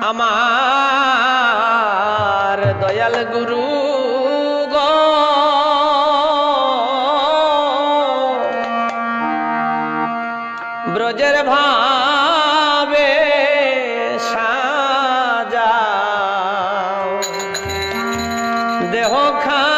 আমার দয়াল গুরু ব্রজের ভাবে সাজা দেহ খা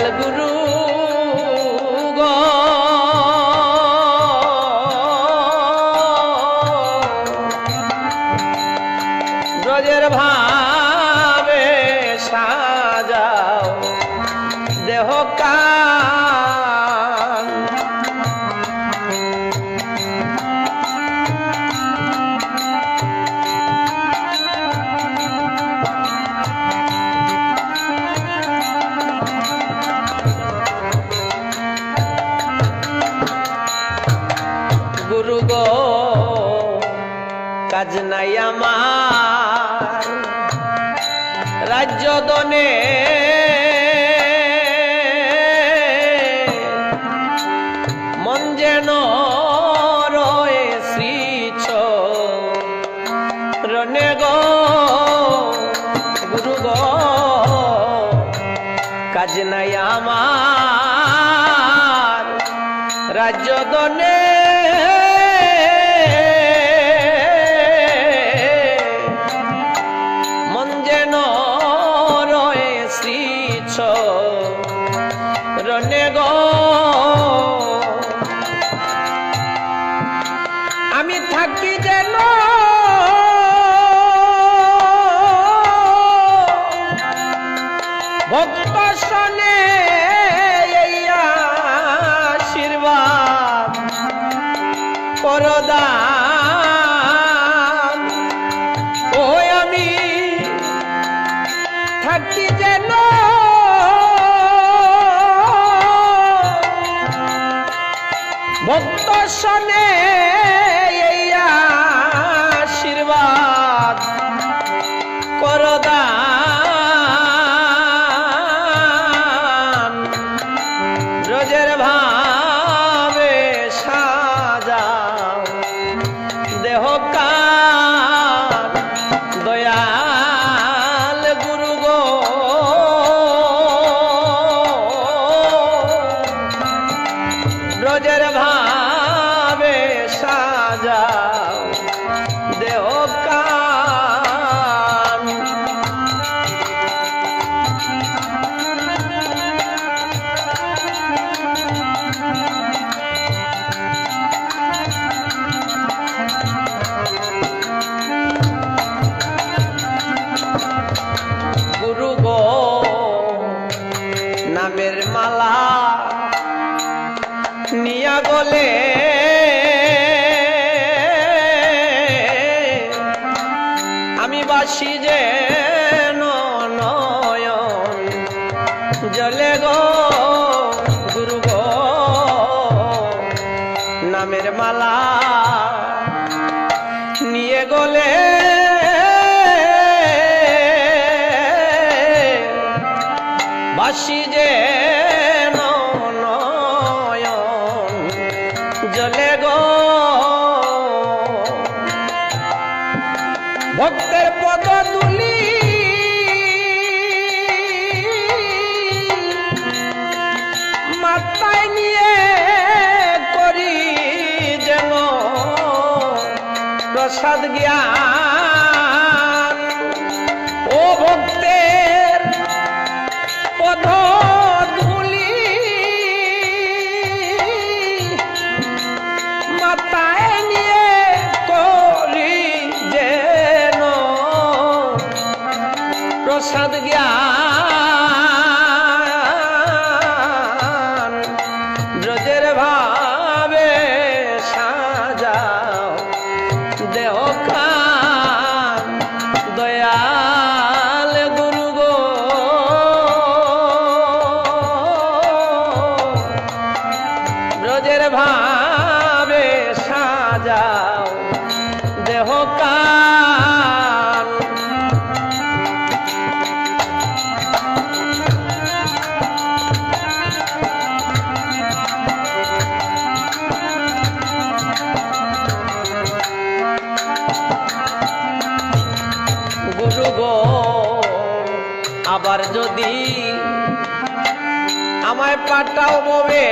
দয়াল গুরু ব্রজের ভাবে সাজাও দেহ কান গুরু কাজ নাই আমার। রাজ্য দনে মন যেন রয়ে শ্রীছ। রনে গো, গুরু গো, কাজ নাই আমার। রাজ্য দনে যেন রয়ে শ্রীছ। রনে গো ভক্ত শনে আশীর্বাদ করদান। রোজের ভাবে সাজা দেহ কান মালা নিয়া গলে। আমি বাসি যে নয়ন জলে মালা নিয়ে গলে। যে ভক্তের পদ তুলি মাথায় নিয়ে করি যেন প্রসাদ জ্ঞান। ও ভক্তের সাজাও দেহ আবার যদি আমায় পাঠাও ববে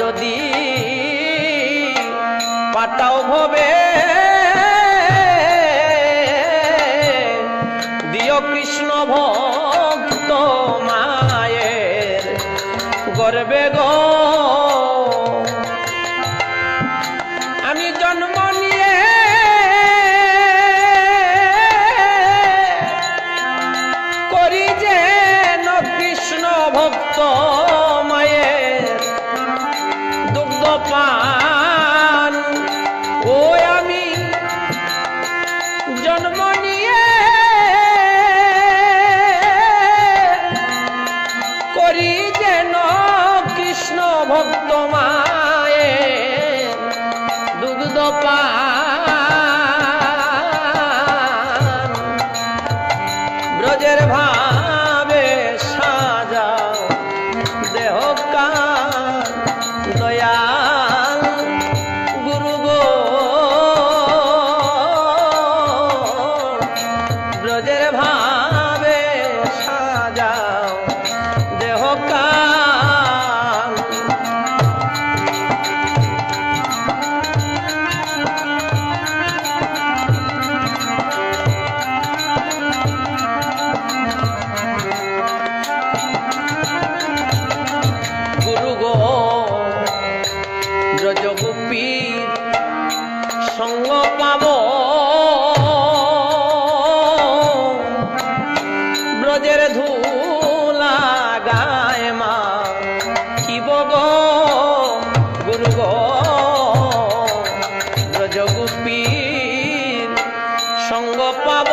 যদি পাটাও ভবে দিও কৃষ্ণ ভক্ত মায়ের গর্বে গো। করি কৃষ্ণ দুগ্ধ পা ব্রজের ভাবে ব্রজগোপীর সঙ্গ পাব। ব্রজের ধুলা গায় মা শিব গো গুরু গো? ব্রজগোপীর সঙ্গ পাব।